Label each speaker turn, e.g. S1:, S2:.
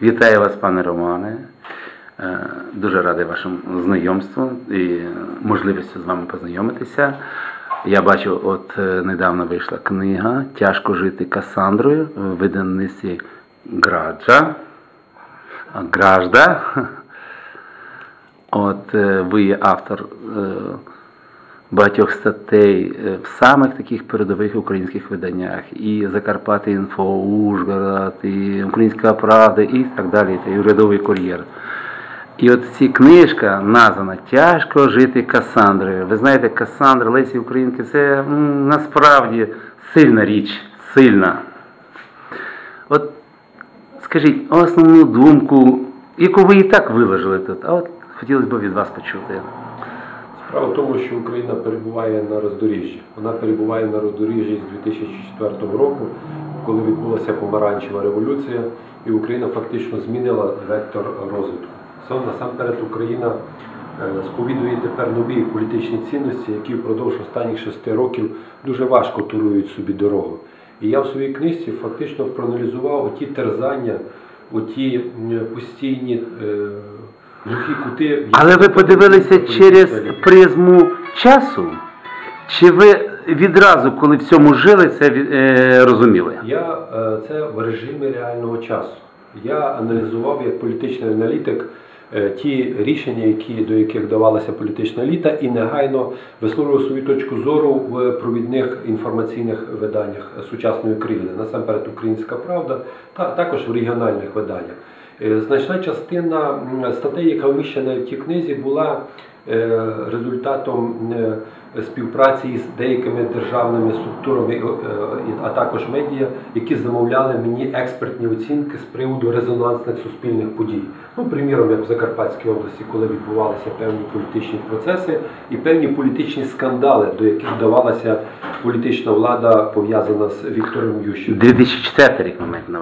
S1: Вітаю вас, пане Романе. Е, Дуже радий вашому знайомству і можливістю з вами познайомитися. Я бачу, от е, недавно вийшла книга Тяжко жити Касандрою в видавництві Граджа. Гражда. От е, ви є автор багатьох статей е, в самих таких передових українських виданнях. І Закарпати Інфо, Ужгород, і Українська Правда, і так далі, і урядовий кур'єр. І от ці книжка названа Тяжко жити Касандрою. Ви знаєте, Касандра Лесі Українки це насправді сильна річ, сильна. От скажіть основну думку, яку ви і так виложили тут, а от хотілося б від вас почути.
S2: Справа в тому, що Україна перебуває на роздоріжжі. Вона перебуває на роздоріжжі з 2004 року, коли відбулася помаранчева революція, і Україна фактично змінила вектор розвитку. Сам насамперед Україна е, сповідує тепер нові політичні цінності, які впродовж останніх шести років дуже важко турують собі дорогу. І я в своїй книжці фактично проаналізував оті терзання, оті постійні
S1: Але ви подивилися через призму часу? Чи ви відразу, коли в цьому жили, це е, розуміли?
S2: Я е, це в режимі реального часу. Я аналізував як політичний аналітик е, ті рішення, які, до яких давалася політична еліта, і негайно висловлював свою точку зору в провідних інформаційних виданнях сучасної України, насамперед Українська Правда, та також в регіональних виданнях. Е, Значна частина статей, яка вміщена в тій книзі, була е, результатом е, співпраці із деякими державними структурами, а також медіа, які замовляли мені експертні оцінки з приводу резонансних суспільних подій. Ну, приміром, як в Закарпатській області, коли відбувалися певні політичні процеси і певні політичні скандали, до яких давалася політична влада пов'язана з Віктором Ющенком.
S1: 2004 рік маєте на.